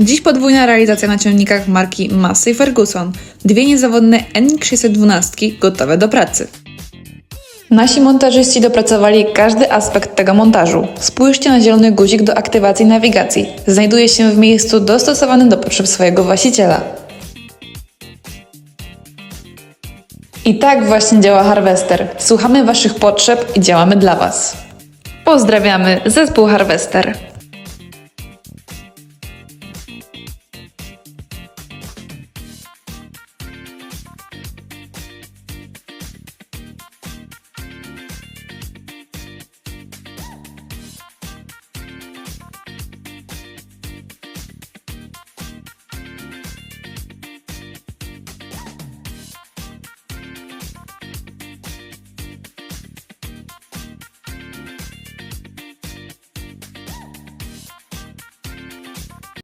Dziś podwójna realizacja na ciągnikach marki Massey Ferguson. Dwie niezawodne NX 612 gotowe do pracy. Nasi montażyści dopracowali każdy aspekt tego montażu. Spójrzcie na zielony guzik do aktywacji nawigacji. Znajduje się w miejscu dostosowanym do potrzeb swojego właściciela. I tak właśnie działa Harvester. Słuchamy Waszych potrzeb i działamy dla Was. Pozdrawiamy, zespół Harvester.